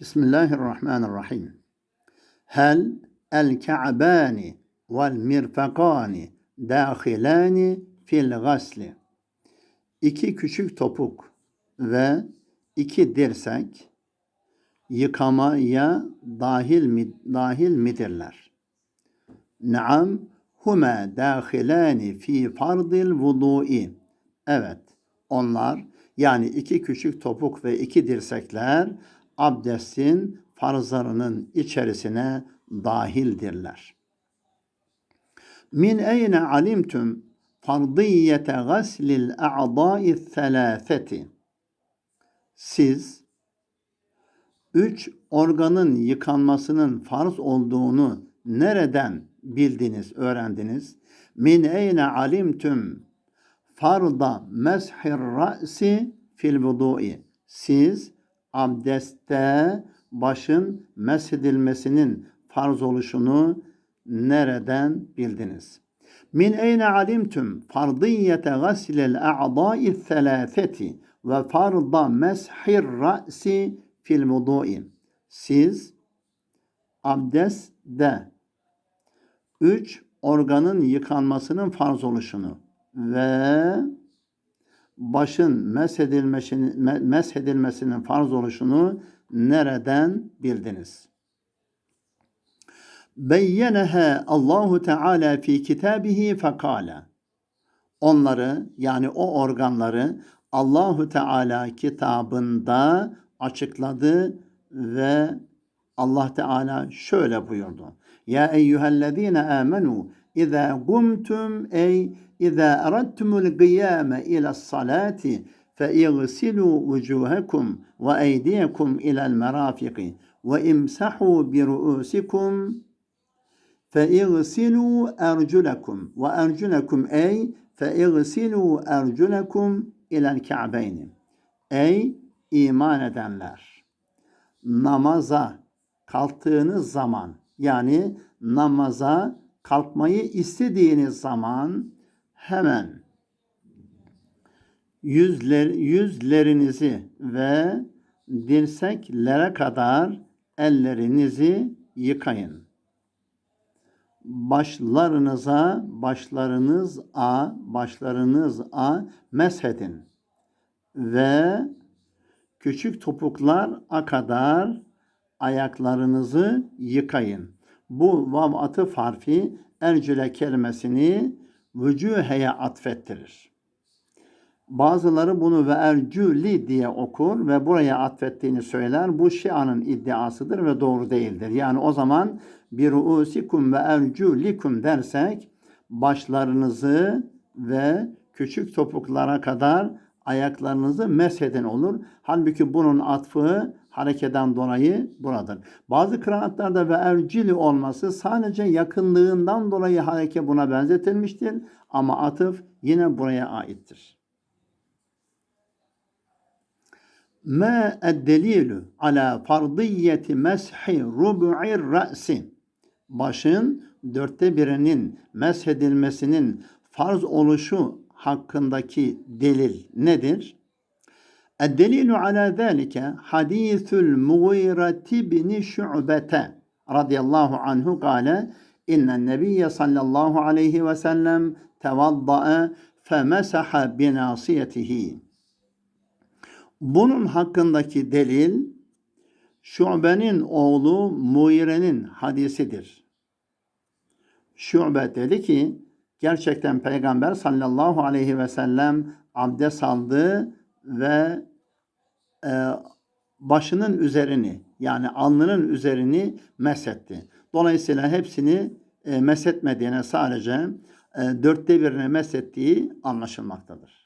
Bismillahirrahmanirrahim. Hel el ka'bani vel mirfakani dahilani fil gasli. İki küçük topuk ve iki dirsek yıkamaya dahil mi, dahil midirler? Naam huma dahilani fi fardil vudu'i. Evet, onlar yani iki küçük topuk ve iki dirsekler abdestin farzlarının içerisine dahildirler. Min eyne alimtum fardiyete gaslil a'dai thelâfeti. Siz üç organın yıkanmasının farz olduğunu nereden bildiniz, öğrendiniz? Min eyne alimtum farda meshir ra'si fil vudu'i. Siz abdestte başın meshedilmesinin farz oluşunu nereden bildiniz? Min eyne alimtum fardiyete gaslil a'dai thelâfeti ve farda meshir ra'si fil vudu'i. Siz abdestte üç organın yıkanmasının farz oluşunu ve başın meshedilmesinin, farz oluşunu nereden bildiniz? Beyyeneha Allahu Teala fi kitabihi fekale. Onları yani o organları Allahu Teala kitabında açıkladı ve Allah Teala şöyle buyurdu. Ya eyyühellezine amenu İza gumtum ey İza eradtumul qiyame ila salati فَاِغْسِلُوا وُجُوهَكُمْ وَاَيْدِيَكُمْ اِلَى الْمَرَافِقِ وَاِمْسَحُوا بِرُؤُوسِكُمْ فَاِغْسِلُوا اَرْجُلَكُمْ وَاَرْجُلَكُمْ ey فَاِغْسِلُوا اَرْجُلَكُمْ اِلَى الْكَعْبَيْنِ Ey iman edenler! Namaza kalktığınız zaman yani namaza kalkmayı istediğiniz zaman hemen yüzler, yüzlerinizi ve dirseklere kadar ellerinizi yıkayın. Başlarınıza, başlarınız a, başlarınız a meshedin ve küçük topuklar a kadar ayaklarınızı yıkayın. Bu vav atıf harfi ercüle kelimesini vücuheye atfettirir. Bazıları bunu ve ercüli diye okur ve buraya atfettiğini söyler. Bu Şia'nın iddiasıdır ve doğru değildir. Yani o zaman bir usikum ve ercülikum dersek başlarınızı ve küçük topuklara kadar ayaklarınızı meshedin olur. Halbuki bunun atfı harekeden dolayı buradır. Bazı kıraatlarda ve ercili olması sadece yakınlığından dolayı hareke buna benzetilmiştir. Ama atıf yine buraya aittir. Ma delilu ala fardiyeti meshi rub'ir ra'si. Başın dörtte birinin meshedilmesinin farz oluşu hakkındaki delil nedir? الدليل على ذلك حديث المغيرة بن شعبة رضي الله عنه قال إن النبي صلى الله عليه وسلم توضأ فمسح بناصيته Bunun hakkındaki delil Şube'nin oğlu Muire'nin hadisidir. Şube dedi ki gerçekten Peygamber sallallahu aleyhi ve sellem abdest aldı ve e, başının üzerini yani alnının üzerini mesetti. Dolayısıyla hepsini e, mesetmediğine sadece e, dörtte birine mesettiği anlaşılmaktadır.